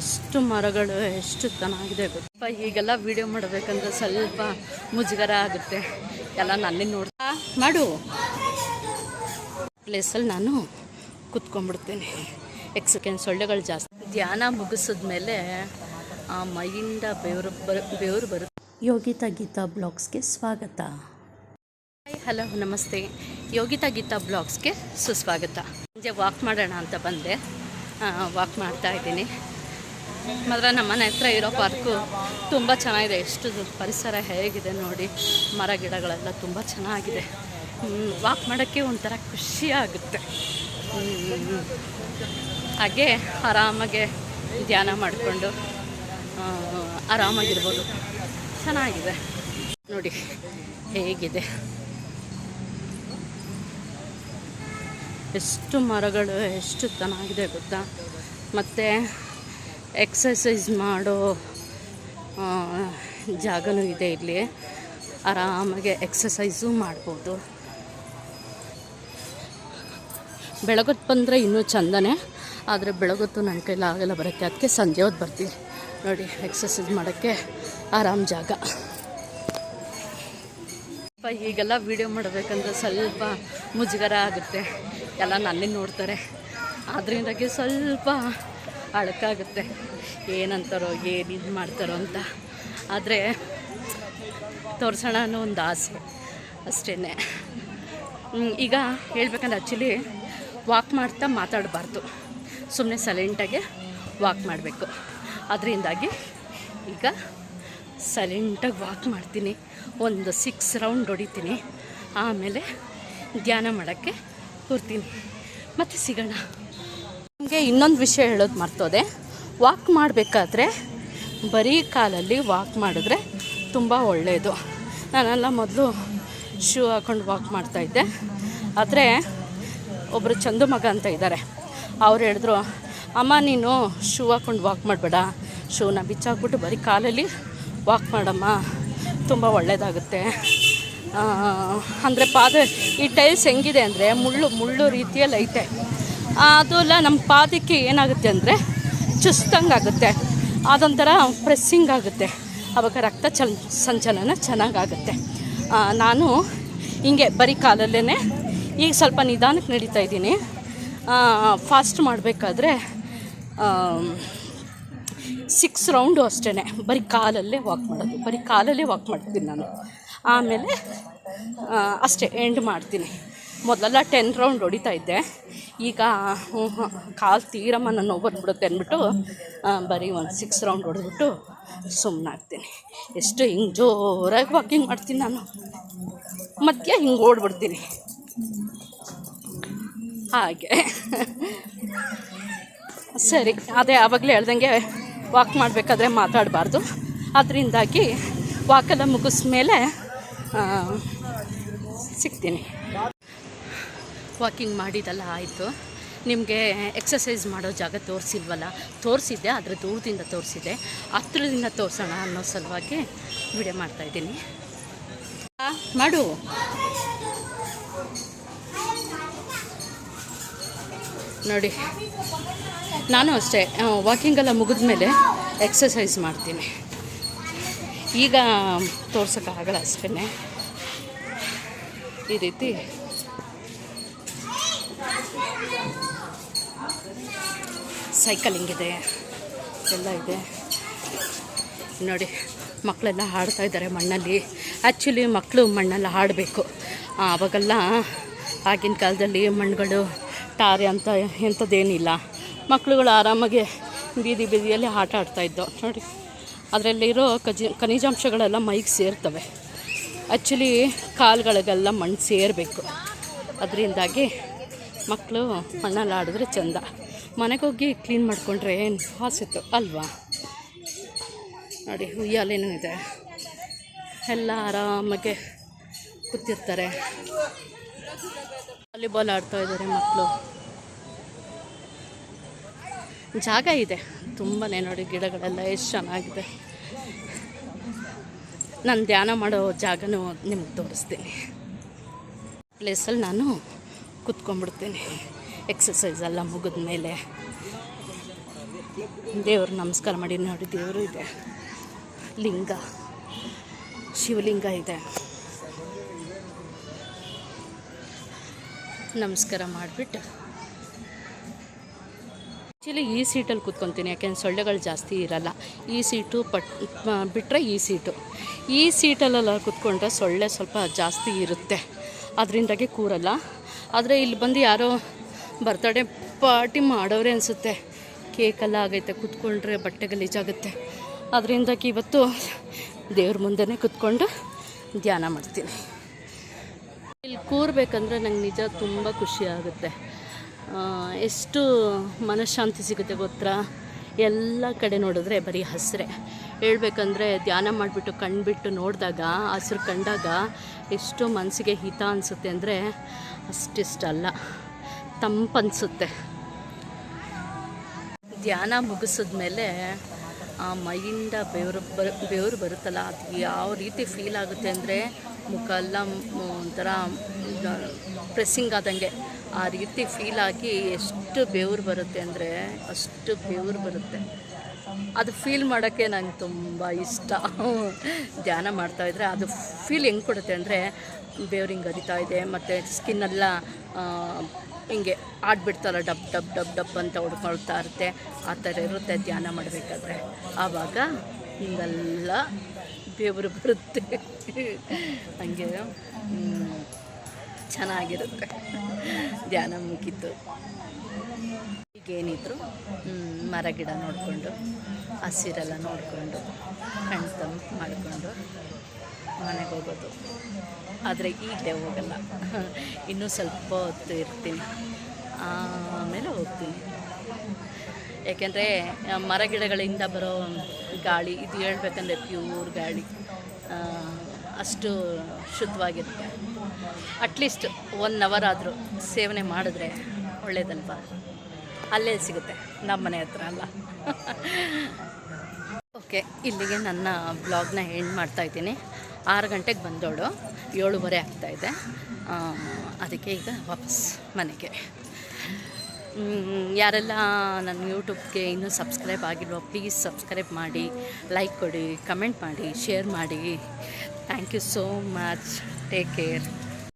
ಎಷ್ಟು ಮರಗಳು ಎಷ್ಟು ಚೆನ್ನಾಗಿದೆ ಗೊತ್ತಪ್ಪ ಈಗೆಲ್ಲ ವಿಡಿಯೋ ಮಾಡಬೇಕಂದ್ರೆ ಸ್ವಲ್ಪ ಮುಜುಗರ ಆಗುತ್ತೆ. ಎಲ್ಲ ನನ್ನೇ ನೋಡ್ತಾ ಮಾಡು. ಪ್ಲೇಸಲ್ಲಿ ನಾನು ಕುತ್ಕೊಂಡ್ಬಿಡ್ತೀನಿ. ಎಕ್ಸಕೆಂಡ್ ಸೊಳ್ಳೆಗಳು ಜಾಸ್ತಿ. ಧ್ಯಾನ ಮುಗಿಸಿದ್ಮೇಲೆ ಆ ಮೈಯಿಂದ ಬೆವರು ಬರ ಬೆವರು ಬರುತ್ತೆ ಯೋಗಿತಾ ಗೀತಾ ಬ್ಲಾಗ್ಸ್ಗೆ ಸ್ವಾಗತ. ಹಾಯ್ ಹಲೋ ನಮಸ್ತೆ. ಯೋಗಿತಾ ಗೀತಾ ಬ್ಲಾಗ್ಸ್ಗೆ ಸುಸ್ವಾಗತ. ಸಂಜೆ ವಾಕ್ ಮಾಡೋಣ ಅಂತ ಬಂದೆ. ವಾಕ್ ಮಾಡ್ತಾ ಇದ್ದೀನಿ. ಮಾತ್ರ ನಮ್ಮ ಮನೆ ಹತ್ರ ಇರೋ ಪಾರ್ಕು ತುಂಬ ಚೆನ್ನಾಗಿದೆ. ಎಷ್ಟು ಪರಿಸರ ಹೇಗಿದೆ ನೋಡಿ. ಮರ ಗಿಡಗಳೆಲ್ಲ ತುಂಬ ಚೆನ್ನಾಗಿದೆ. ವಾಕ್ ಮಾಡೋಕ್ಕೆ ಒಂಥರ ಖುಷಿ ಆಗುತ್ತೆ. ಹಾಗೆ ಆರಾಮಾಗೆ ಧ್ಯಾನ ಮಾಡಿಕೊಂಡು ಆರಾಮಾಗಿರ್ಬೋದು. ಚೆನ್ನಾಗಿದೆ. ನೋಡಿ, ಹೇಗಿದೆ. ಎಷ್ಟು ಮರಗಳು, ಎಷ್ಟು ಚೆನ್ನಾಗಿದೆ ಗೊತ್ತಾ. ಮತ್ತು ಎಕ್ಸಸೈಸ್ ಮಾಡೋ ಜಾಗನೂ ಇದೆ ಇಲ್ಲಿ. ಆರಾಮಾಗೆ ಎಕ್ಸಸೈಸು ಮಾಡ್ಬೋದು. ಬೆಳಗೊತ್ತು ಬಂದರೆ ಇನ್ನೂ ಚಂದನೇ, ಆದರೆ ಬೆಳಗೊತ್ತು ನನ್ನ ಕೈಲಿ ಆಗಲ್ಲ ಬರುತ್ತೆ ಅದಕ್ಕೆ ಸಂಜೆ ಹೊತ್ತು ಬರ್ತೀನಿ. ನೋಡಿ ಎಕ್ಸಸೈಸ್ ಮಾಡೋಕ್ಕೆ ಆರಾಮ್ ಜಾಗ. ಸ್ವಲ್ಪ ಈಗೆಲ್ಲ ವೀಡಿಯೋ ಮಾಡಬೇಕಂದ್ರೆ ಸ್ವಲ್ಪ ಮುಜುಗರ ಆಗುತ್ತೆ. ಎಲ್ಲ ನನ್ನೇ ನೋಡ್ತಾರೆ. ಅದರಿಂದಾಗಿ ಸ್ವಲ್ಪ ಅಳಕಾಗುತ್ತೆ. ಏನಂತಾರೋ, ಏನು ಇದು ಮಾಡ್ತಾರೋ ಅಂತ. ಆದರೆ ತೋರಿಸೋಣ ಅನ್ನೋ ಒಂದು ಆಸೆ ಅಷ್ಟೇ ಈಗ ಹೇಳ್ಬೇಕಂದ್ರೆ ಆ್ಯಕ್ಚುಲಿ ವಾಕ್ ಮಾಡ್ತಾ ಮಾತಾಡಬಾರ್ದು. ಸುಮ್ಮನೆ ಸೈಲೆಂಟಾಗೆ ವಾಕ್ ಮಾಡಬೇಕು. ಅದರಿಂದಾಗಿ ಈಗ ಸೈಲೆಂಟಾಗಿ ವಾಕ್ ಮಾಡ್ತೀನಿ. ಒಂದು ಸಿಕ್ಸ್ ರೌಂಡ್ ಹೊಡಿತೀನಿ. ಆಮೇಲೆ ಧ್ಯಾನ ಮಾಡೋಕ್ಕೆ ಕೂರ್ತೀನಿ. ಮತ್ತು ಸಿಗೋಣ. ನಿಮಗೆ ಇನ್ನೊಂದು ವಿಷಯ ಹೇಳೋದು ಮರ್ತೋದೆ. ವಾಕ್ ಮಾಡಬೇಕಾದ್ರೆ ಬರೀ ಕಾಲಲ್ಲಿ ವಾಕ್ ಮಾಡಿದ್ರೆ ತುಂಬ ಒಳ್ಳೆಯದು ನಾನೆಲ್ಲ ಮೊದಲು ಶೂ ಹಾಕೊಂಡು ವಾಕ್ ಮಾಡ್ತಾಯಿದ್ದೆ ಆದರೆ ಒಬ್ಬರು ಚಂದು ಮಗ ಅಂತ ಇದ್ದಾರೆ. ಅವ್ರು ಹೇಳಿದ್ರು, ಅಮ್ಮ, ನೀನು ಶೂ ಹಾಕೊಂಡು ವಾಕ್ ಮಾಡಬೇಡ. ಶೂನ ಬಿಚ್ಚಾಕ್ಬಿಟ್ಟು ಬರೀ ಕಾಲಲ್ಲಿ ವಾಕ್ ಮಾಡಮ್ಮ. ತುಂಬ ಒಳ್ಳೆಯದಾಗುತ್ತೆ ಅಂದರೆ ಪಾದ, ಈ ಟೈಲ್ಸ್ ಹೆಂಗಿದೆ ಅಂದರೆ ಮುಳ್ಳು ಮುಳ್ಳು ರೀತಿಯಲ್ಲಿ ಐತೆ. ಅದು ಎಲ್ಲ ನಮ್ಮ ಪಾದಕ್ಕೆ ಏನಾಗುತ್ತೆ ಅಂದರೆ ಚುಸ್ತಂಗಾಗುತ್ತೆ ಅದೊಂಥರ ಪ್ರೆಸ್ಸಿಂಗ್ ಆಗುತ್ತೆ. ಆವಾಗ ರಕ್ತ ಚಲ್, ಸಂಚಲನ ಚೆನ್ನಾಗಾಗುತ್ತೆ ನಾನು ಹಿಂಗೆ ಬರೀ ಕಾಲಲ್ಲೇ ಈಗ ಸ್ವಲ್ಪ ನಿಧಾನಕ್ಕೆ ನಡೀತಾ ಇದ್ದೀನಿ. ಫಾಸ್ಟ್ ಮಾಡಬೇಕಾದ್ರೆ ಸಿಕ್ಸ್ ರೌಂಡು ಅಷ್ಟೇ ಬರೀ ಕಾಲಲ್ಲೇ ವಾಕ್ ಮಾಡೋದು. ಬರೀ ಕಾಲಲ್ಲೇ ವಾಕ್ ಮಾಡ್ತೀನಿ ನಾನು. ಆಮೇಲೆ ಅಷ್ಟೇ ಎಂಡ್ ಮಾಡ್ತೀನಿ. ಮೊದಲೆಲ್ಲ ಟೆನ್ ರೌಂಡ್ ಹೊಡಿತಾ ಇದ್ದೆ. ಈಗ ಕಾಲು ತೀರಮ್ಮ ನನ್ನ ಬಂದ್ಬಿಡುತ್ತೆ ಅಂದ್ಬಿಟ್ಟು ಬರೀ ಒಂದು ಸಿಕ್ಸ್ ರೌಂಡ್ ಹೊಡೆದ್ಬಿಟ್ಟು ಸುಮ್ಮನಾಗ್ತೀನಿ ಎಷ್ಟು ಹಿಂಗೆ ಜೋರಾಗಿ ವಾಕಿಂಗ್ ಮಾಡ್ತೀನಿ ನಾನು. ಮಧ್ಯ ಹಿಂಗೆ ಓಡ್ಬಿಡ್ತೀನಿ. ಹಾಗೆ. ಸರಿ, ಅದೇ ಆವಾಗಲೇ ಹೇಳ್ದಂಗೆ ವಾಕ್ ಮಾಡಬೇಕಾದ್ರೆ ಮಾತಾಡಬಾರ್ದು. ಅದರಿಂದಾಗಿ ವಾಕೆಲ್ಲ ಮುಗಿಸ್ಮೇಲೆ ಸಿಗ್ತೀನಿ. ವಾಕಿಂಗ್ ಮಾಡಿದಲ್ಲ ಆಯಿತು. ನಿಮಗೆ ಎಕ್ಸಸೈಸ್ ಮಾಡೋ ಜಾಗ ತೋರಿಸಿಲ್ವಲ್ಲ? ತೋರಿಸಿದ್ದೆ, ಆದರೆ ದೂರದಿಂದ ತೋರಿಸಿದ್ದೆ. ಹತ್ರದಿಂದ ತೋರಿಸೋಣ ಅನ್ನೋ ಸಲುವಾಗಿ ವಿಡಿಯೋ ಮಾಡ್ತಾಯಿದ್ದೀನಿ ಮಾಡು. ನೋಡಿ, ನಾನು ಅಷ್ಟೇ ವಾಕಿಂಗೆಲ್ಲ ಮುಗಿದ್ಮೇಲೆ ಎಕ್ಸಸೈಸ್ ಮಾಡ್ತೀನಿ. ಈಗ ತೋರ್ಸೋಕ್ಕಾಗಲ್ಲ ಅಷ್ಟೇ ಈ ರೀತಿ ಸೈಕಲಿಂಗ್ ಇದೆ ಎಲ್ಲ ಇದೆ. ನೋಡಿ, ಮಕ್ಕಳೆಲ್ಲ ಹಾಡ್ತಾ ಇದ್ದಾರೆ ಮಣ್ಣಲ್ಲಿ. ಆ್ಯಕ್ಚುಲಿ ಮಕ್ಕಳು ಮಣ್ಣಲ್ಲಿ ಆಡಬೇಕು ಆವಾಗೆಲ್ಲ ಆಗಿನ ಕಾಲದಲ್ಲಿ ಮಣ್ಣುಗಳು ಟಾರೆ ಅಂತ ಎಂಥದ್ದೇನಿಲ್ಲ. ಮಕ್ಕಳುಗಳು ಆರಾಮಾಗಿ ಬೀದಿ ಬೀದಿಯಲ್ಲಿ ಆಟ ಆಡ್ತಾಯಿದ್ದೋ ನೋಡಿ. ಅದರಲ್ಲಿರೋ ಕಜಿ, ಖನಿಜಾಂಶಗಳೆಲ್ಲ ಮೈಗೆ ಸೇರ್ತವೆ. ಆ್ಯಕ್ಚುಲಿ ಕಾಲುಗಳಿಗೆಲ್ಲ ಮಣ್ಣು ಸೇರಬೇಕು. ಅದರಿಂದಾಗಿ ಮಕ್ಕಳು ಮಣ್ಣಲ್ಲಿ ಆಡಿದ್ರೆ ಚೆಂದ. ಮನೆಗೆ ಹೋಗಿ ಕ್ಲೀನ್ ಮಾಡಿಕೊಂಡ್ರೆ ಏನು ಹಾಸಿತ್ತು ಅಲ್ವಾ? ನೋಡಿ ಉಯ್ಯಾಲೇನೂ ಇದೆ. ಎಲ್ಲ ಆರಾಮಾಗೆ ಕೂತಿರ್ತಾರೆ. ವಾಲಿಬಾಲ್ ಆಡ್ತಾ ಇದ್ದಾರೆ ಮಕ್ಕಳು. ಜಾಗ ಇದೆ. ತುಂಬಾ ನೋಡಿ, ಗಿಡಗಳೆಲ್ಲ ಎಷ್ಟು ಚೆನ್ನಾಗಿದೆ. ನಾನು ಧ್ಯಾನ ಮಾಡೋ ಜಾಗನೂ ನಿಮ್ಗೆ ತೋರಿಸ್ತೀನಿ. ಪ್ಲೇಸಲ್ಲಿ ನಾನು ಕುತ್ಕೊಂಡ್ಬಿಡ್ತೀನಿ. ಎಕ್ಸಸೈಸ್ ಎಲ್ಲ ಮುಗಿದ ಮೇಲೆ. ದೇವ್ರು ನಮಸ್ಕಾರ ಮಾಡಿ ನೋಡಿ, ದೇವರು ಇದೆ. ಲಿಂಗ, ಶಿವಲಿಂಗ ಇದೆ. ನಮಸ್ಕಾರ ಮಾಡಿಬಿಟ್ಟು. ಆ್ಯಕ್ಚುಲಿ ಈ ಸೀಟಲ್ಲಿ ಕೂತ್ಕೊತೀನಿ, ಯಾಕೆಂದ್ರೆ ಸೊಳ್ಳೆಗಳು ಜಾಸ್ತಿ ಇರಲ್ಲ. ಈ ಸೀಟು ಪಟ್ ಬಿಟ್ಟರೆ ಈ ಸೀಟು. ಈ ಸೀಟಲ್ಲೆಲ್ಲ ಕೂತ್ಕೊಂಡ್ರೆ ಸೊಳ್ಳೆ ಸ್ವಲ್ಪ ಜಾಸ್ತಿ ಇರುತ್ತೆ. ಅದರಿಂದಾಗಿ ಕೂರಲ್ಲ. ಆದರೆ ಇಲ್ಲಿ ಬಂದು ಯಾರೋ ಬರ್ತಡೇ ಪಾರ್ಟಿ ಮಾಡೋರೆ ಅನಿಸುತ್ತೆ. ಕೇಕೆಲ್ಲ ಆಗೈತೆ, ಕೂತ್ಕೊಂಡ್ರೆ ಬಟ್ಟೆ ಗಲೀಜಾಗುತ್ತೆ ಅದರಿಂದಾಗಿ ಇವತ್ತು ದೇವ್ರ ಮುಂದೆನೇ ಕೂತ್ಕೊಂಡು ಧ್ಯಾನ ಮಾಡ್ತೀನಿ. ಇಲ್ಲಿ ಕೂರ್ಬೇಕಂದ್ರೆ ನಂಗೆ ನಿಜ ತುಂಬ ಖುಷಿ ಆಗುತ್ತೆ. ಎಷ್ಟು ಮನಃಶಾಂತಿ ಸಿಗುತ್ತೆ ಗೊತ್ತಾ? ಎಲ್ಲ ಕಡೆ ನೋಡಿದ್ರೆ ಬರೀ ಹಸಿರೆ. ಹೇಳ್ಬೇಕಂದ್ರೆ ಧ್ಯಾನ ಮಾಡಿಬಿಟ್ಟು ಕಣ್ಬಿಟ್ಟು ನೋಡಿದಾಗ, ಹಸಿರು ಕಂಡಾಗ ಎಷ್ಟು ಮನಸ್ಸಿಗೆ ಹಿತ ಅನಿಸುತ್ತೆ ಅಂದರೆ ಅಷ್ಟಿಷ್ಟಲ್ಲ ತಂಪನ್ಸುತ್ತೆ. ಧ್ಯಾನ ಮುಗಿಸಿದ್ಮೇಲೆ ಆ ಮೈಯಿಂದ ಬೆವರು ಬರ, ಬೆವರು ಬರುತ್ತಲ್ಲ, ಅದು ಯಾವ ರೀತಿ ಫೀಲ್ ಆಗುತ್ತೆ ಅಂದರೆ ಮುಖ ಎಲ್ಲ ಒಂಥರ ಪ್ರೆಸ್ಸಿಂಗ್ ಆದಂಗೆ. ಆ ರೀತಿ ಫೀಲ್ ಆಗಿ ಎಷ್ಟು ಬೆವರು ಬರುತ್ತೆ ಅಂದರೆ ಅಷ್ಟು ಬೆವರು ಬರುತ್ತೆ. ಅದು ಫೀಲ್ ಮಾಡೋಕ್ಕೆ ನಂಗೆ ತುಂಬ ಇಷ್ಟ. ಧ್ಯಾನ ಮಾಡ್ತಾಯಿದ್ರೆ ಅದು ಫೀಲ್ ಹೆಂಗೆ ಕೊಡುತ್ತೆ ಅಂದರೆ ಬೇವ್ರಿಂಗ್ ಹರಿತಾ ಇದೆ, ಮತ್ತು ಸ್ಕಿನ್ನೆಲ್ಲ ಹಿಂಗೆ ಆಡ್ಬಿಡ್ತಾರ ಡಬ್ ಡಬ್ ಡಬ್ ಡಬ್ ಅಂತ ಹೊಡ್ಕೊಳ್ತಾ ಇರುತ್ತೆ. ಆ ಥರ ಇರುತ್ತೆ ಧ್ಯಾನ ಮಾಡಬೇಕಾದ್ರೆ. ಆವಾಗ ಹಿಂಗೆಲ್ಲ ಬೇವರು ಬರುತ್ತೆ. ಹಂಗೆ ಚೆನ್ನಾಗಿರುತ್ತೆ. ಧ್ಯಾನ ಮುಗೀತು. ಹ್ಮ್, ಮರ ಗಿಡ ನೋಡಿಕೊಂಡು ಹಸಿರೆಲ್ಲ ನೋಡಿಕೊಂಡು ಕಣ್ ತಂಪು ಮಾಡಿಕೊಂಡು ಮನೆಗೆ ಹೋಗೋದು. ಆದರೆ ಈಗಲೇ ಹೋಗಲ್ಲ. ಇನ್ನೂ ಸ್ವಲ್ಪ ಹೊತ್ತು ಇರ್ತೀನಿ. ಆಮೇಲೆ ಹೋಗ್ತೀನಿ. ಯಾಕೆಂದರೆ ಮರ ಗಿಡಗಳಿಂದ ಬರೋ ಗಾಳಿ ಇದು ಹೇಳ್ಬೇಕಂದ್ರೆ ಪ್ಯೂರ್ ಗಾಳಿ ಅಷ್ಟು ಶುದ್ಧವಾಗಿರುತ್ತೆ. ಅಟ್ಲೀಸ್ಟ್ ಒನ್ ಅವರ್ ಆದರೂ ಸೇವನೆ ಮಾಡಿದ್ರೆ ಒಳ್ಳೇದಲ್ವಾ? ಅಲ್ಲೇ ಸಿಗುತ್ತೆ, ನಮ್ಮ ಮನೆ ಹತ್ರ ಅಲ್ಲ. ಓಕೆ, ಇಲ್ಲಿಗೆ ನನ್ನ ಬ್ಲಾಗ್ನ ಎಂಡ್ ಮಾಡ್ತಾ ಇದ್ದೀನಿ. ಆರು ಗಂಟೆಗೆ ಬಂದೋಳು, ಏಳುವರೆ ಆಗ್ತಾಯಿದೆ ಅದಕ್ಕೆ ಈಗ ವಾಪಸ್ ಮನೆಗೆ. ಯಾರೆಲ್ಲ ನನ್ನ ಯೂಟ್ಯೂಬ್ಗೆ ಇನ್ನೂ ಸಬ್ಸ್ಕ್ರೈಬ್ ಆಗಿಲ್ವೋ ಪ್ಲೀಸ್ ಸಬ್ಸ್ಕ್ರೈಬ್ ಮಾಡಿ ಲೈಕ್ ಕೊಡಿ ಕಮೆಂಟ್ ಮಾಡಿ ಶೇರ್ ಮಾಡಿ. Thank you so much take care